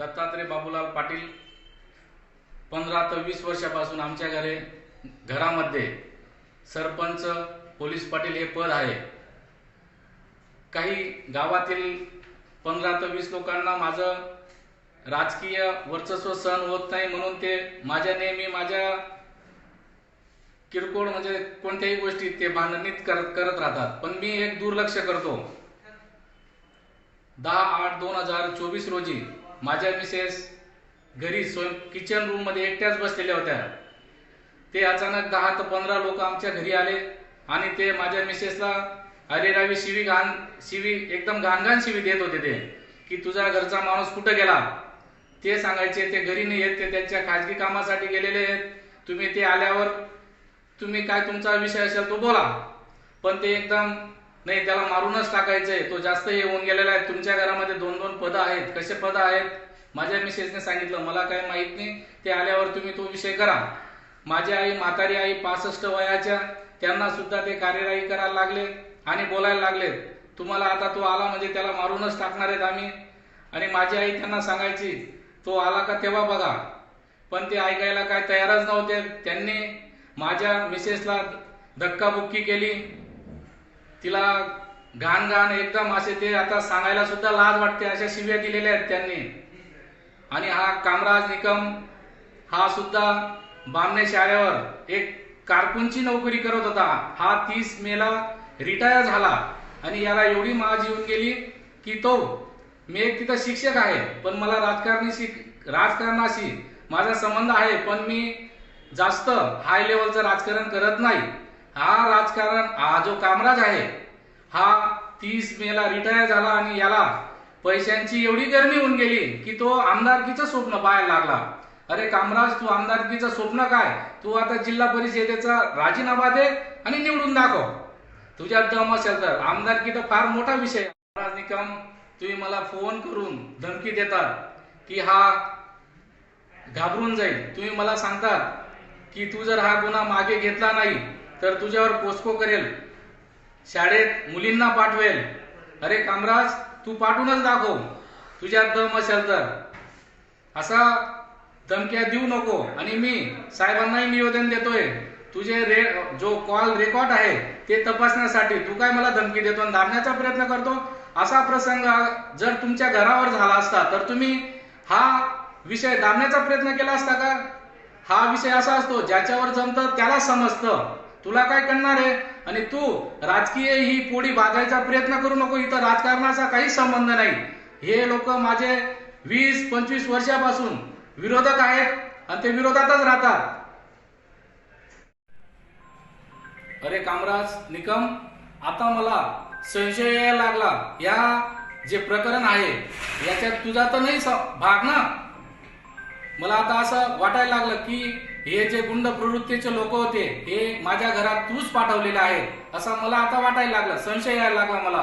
दत्तात्रय बाबूलाल पाटील पंधरा ते वीस वर्षापासून आमच्या घरे घरामध्ये सरपंच पोलीस पाटील हे पद आहे. काही गावातील पंधरा ते वीस लोकांना माझं राजकीय वर्चस्व सहन होत नाही म्हणून ते माझ्या नेहमी माझ्या किरकोळ म्हणजे कोणत्याही गोष्टी ते भांडणीत करत करत राहतात. पण मी एक दुर्लक्ष करतो. दहा आठ दोन हजार चोवीस रोजी माझ्या मिसेस घरी स्वयं किचन रूममध्ये एकट्याच बसलेल्या होत्या. ते अचानक दहा ते पंधरा लोक आमच्या घरी आले आणि ते माझ्या मिसेसला अरे रावी शिवी घाण शिवी एकदम घाण घाण शिवी देत होते ते की तुझा घरचा माणूस कुठं गेला? ते सांगायचे ते घरी नाही येत ते त्यांच्या खाजगी कामासाठी गेलेले आहेत. तुम्ही ते आल्यावर तुम्ही काय तुमचा विषय असेल तो बोला. पण ते एकदम नाही त्याला मारूनच टाकायचंय. तो जास्त हे होऊन गेलेला आहे. तुमच्या घरामध्ये दोन दोन पदं आहेत. कसे पदं आहेत? माझ्या मिसेसने सांगितलं. मला काय माहीत नाही. ते आल्यावर तुम्ही तो विषय करा. माझी आई म्हातारी आई पासष्ट वयाच्या. त्यांना सुद्धा ते कार्यवाही करायला लागले आणि बोलायला लागले. तुम्हाला आता तो आला म्हणजे त्याला मारूनच टाकणार आहेत आम्ही. आणि माझी आई त्यांना सांगायची तो आला का तेव्हा बघा. पण ते ऐकायला काय तयारच नव्हते. त्यांनी माझ्या मिसेसला धक्काबुक्की केली. तिला घाण घाण एकदम असे ते आता सांगायला सुद्धा लाज वाटते अशा शिव्या दिलेल्या आहेत त्यांनी. आणि हा कामराज निकम हा सुद्धा बामणे शाळेवर एक कारकुनची नोकरी करत होता. हा तीस मेला रिटायर झाला. आणि याला एवढी माज येऊन गेली की तो मी एक तिथं शिक्षक आहे पण मला राजकारणी राजकारणाशी माझा संबंध आहे पण मी जास्त हाय लेवलचं राजकारण करत नाही. हा राजकारण हा जो कामराज आहे हा तीस मेला रिटायर झाला आणि याला पैशांची एवढी गरमी होऊन गेली की तो आमदारकीचं स्वप्न पाहायला लागला. अरे कामराज तू आमदारकीचं स्वप्न काय? तू आता जिल्हा परिषदेचा राजीनामा दे आणि निवडून दाखव. तुझ्या दम असेल तर. आमदारकी तर फार मोठा विषय कामराज निकम तुम्ही मला फोन करून धमकी देतात की हा घाबरून जाईल. तुम्ही मला सांगतात की तू जर हा गुन्हा मागे घेतला नाही तर तुझ्यावर पोस्को करेल. शाळेत मुलींना पाठवेल. अरे कामराज तू पाठवूनच दाखव. तुझ्यात दम असेल तर. असा धमक्या देऊ नको. आणि मी साहेबांनाही निवेदन देतोय. तुझे रे जो कॉल रेकॉर्ड आहे ते तपासण्यासाठी तू काय मला धमकी देतो आणि दाबण्याचा प्रयत्न करतो? असा प्रसंग जर तुमच्या घरावर झाला असता तर तुम्ही हा विषय दाबण्याचा प्रयत्न केला असता का? हा विषय असा असतो ज्याच्यावर जमतं त्याला समजतं. तुला काय करणार आहे? आणि तू राजकीय ही पोळी बाजायचा प्रयत्न करू नको इथं राजकारणाचा काही संबंध नाही. हे लोक माझे वीस पंचवीस वर्षापासून विरोधक आहेत आणि ते विरोधातच राहतात. अरे कामराज निकम आता मला संशय यायला लागला. या जे प्रकरण आहे याच्यात तुझा तर नाही भाग ना? मला आता असं वाटायला लागलं की हे जे गुंड प्रवृत्तीचे लोक होते हे माझ्या घरात तूच पाठवलेले आहेत असं मला आता वाटायला लागलं संशय यायला लागला मला.